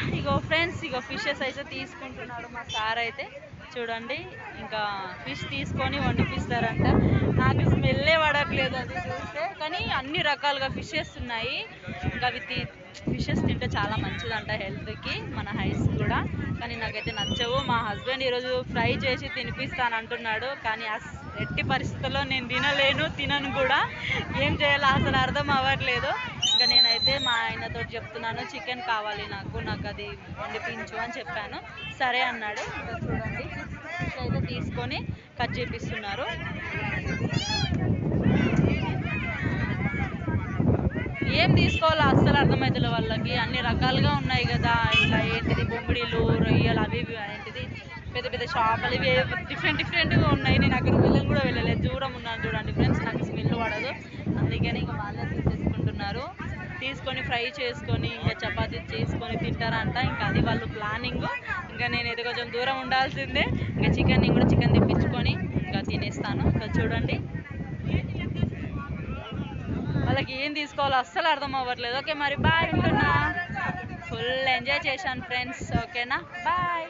ఇగో friends ఇగో fishes అయితే తీసుకుంటున్నాడు మా సార్ అయితే. చూడండి ఇంకా ఫిష్ తీసుకొని వండిపిస్తారంట. నాకు స్మెల్లే పడట్లేదు అది చూస్తే. కానీ అన్ని రకాలుగా ఫిషెస్ ఉన్నాయి. ఇంకా అవి తీ ఫిషెస్ తింటే చాలా మంచిదంట హెల్త్కి మన హైస్ కూడా. కానీ నాకైతే నచ్చవు. మా హస్బెండ్ ఈరోజు ఫ్రై చేసి తినిపిస్తాను అంటున్నాడు కానీ అస్- ఎట్టి పరిస్థితుల్లో నేను తినలేను తినను కూడా. ఏం చేయాలో అసలు అర్థం అవ్వట్లేదు. ఇంకా నేనైతే మా ఆయనతో చెప్తున్నాను చికెన్ కావాలి నాకు నాకు అది వండిపించు అని చెప్పాను. సరే అన్నాడు. ఇంకా చూడండి. అయితే తీసుకొని కట్ చేపిస్తున్నారు. ఏం తీసుకోవాలో అస్సలు అర్థమవుతుంది వాళ్ళకి. అన్ని రకాలుగా ఉన్నాయి కదా. ఇట్లా ఏంటిది? బొమ్మిడీలు రొయ్యలు అవి ఇవి ఏంటిది? పెద్ద పెద్ద షాపులు ఇవి డిఫరెంట్ డిఫరెంట్గా ఉన్నాయి. నేను అక్కడ వెళ్ళని కూడా వెళ్ళలేదు. దూరం ఉన్నాను చూడండి ఫ్రెండ్స్ నాకు స్మెల్ పడదు అందుకని ఇంకా వాళ్ళే తీసుకుంటున్నారు తీసుకొని ఫ్రై చేసుకొని ఇంకా చపాతీ చేసుకొని తింటారంట. ఇంకా అది వాళ్ళు ప్లానింగ్. ఇంకా నేను ఏదో కొంచెం దూరం ఉండాల్సిందే. ఇంకా చికెన్ నేను కూడా చికెన్ తెప్పించుకొని ఇంకా తినేస్తాను. ఇంకా చూడండి. వాళ్ళకి ఏం తీసుకోవాలో అస్సలు అర్థం అవ్వట్లేదు. ఓకే మరి బాయ్ ఉంటున్నా. ఫుల్ ఎంజాయ్ చేశాను ఫ్రెండ్స్ ఓకేనా? బాయ్